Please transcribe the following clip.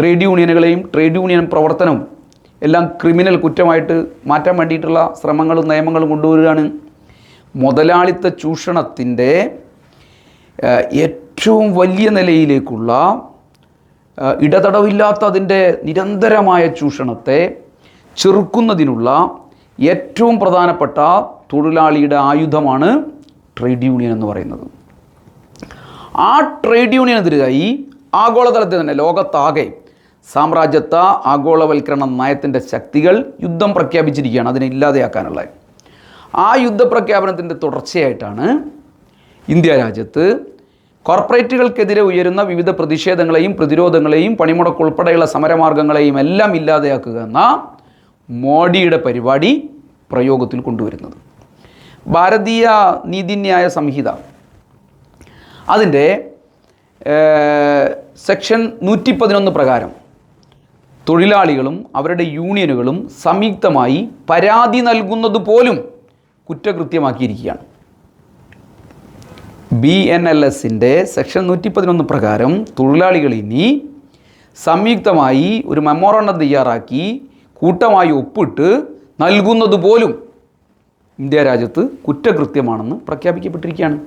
Trade യൂണിയനുകളെയും trade union പ്രവർത്തനവും എല്ലാം criminal കുറ്റമായിട്ട് മാറ്റാൻ വേണ്ടിയിട്ടുള്ള ശ്രമങ്ങളും നിയമങ്ങളും കൊണ്ടുവരികയാണ്. മുതലാളിത്ത ചൂഷണത്തിന്റെ ഏറ്റവും വലിയ നിലയിലേക്കുള്ള ഇടതടവില്ലാത്ത അതിന്റെ നിരന്തരമായ ചൂഷണത്തെ ചെറുക്കുന്നതിനുള്ള ഏറ്റവും പ്രധാനപ്പെട്ട തൊഴിലാളിയുടെ ആയുധമാണ് ട്രേഡ് യൂണിയൻ എന്ന് പറയുന്നത്. ആ ട്രേഡ് യൂണിയനെതിരായി ആഗോളതലത്തിൽ തന്നെ ലോകത്താകെ സാമ്രാജ്യത്വ ആഗോളവൽക്കരണ നയത്തിന്റെ ശക്തികൾ യുദ്ധം പ്രഖ്യാപിച്ചിരിക്കുകയാണ് അതിനെ ഇല്ലാതെയാക്കാനുള്ള. ആ യുദ്ധപ്രഖ്യാപനത്തിന്റെ തുടർച്ചയായിട്ടാണ് ഇന്ത്യ രാജ്യത്ത് കോർപ്പറേറ്റുകൾക്കെതിരെ ഉയരുന്ന വിവിധ പ്രതിഷേധങ്ങളെയും പ്രതിരോധങ്ങളെയും പണിമുടക്ക് ഉൾപ്പെടെയുള്ള സമരമാർഗങ്ങളെയും എല്ലാം ഇല്ലാതെയാക്കുക എന്ന മോഡിയുടെ പരിപാടി പ്രയോഗത്തിൽ കൊണ്ടുവരുന്നത്. ഭാരതീയ നീതിന്യായ സംഹിത. അതിന്റെ സെക്ഷൻ നൂറ്റി പതിനൊന്ന് പ്രകാരം തൊഴിലാളികളും അവരുടെ യൂണിയനുകളും സംയുക്തമായി പരാതി നൽകുന്നത് പോലും കുറ്റകൃത്യമാക്കിയിരിക്കുകയാണ്. ബി എൻ എൽ എസിന്റെ സെക്ഷൻ നൂറ്റി പതിനൊന്ന് പ്രകാരം തൊഴിലാളികൾ ഇനി സംയുക്തമായി ഒരു മെമ്മോറണ്ടം തയ്യാറാക്കി കൂട്ടമായി ഒപ്പിട്ട് നൽകുന്നത് പോലും ഇന്ത്യ രാജ്യത്ത് കുറ്റകൃത്യമാണെന്ന് പ്രഖ്യാപിക്കപ്പെട്ടിരിക്കുകയാണ്.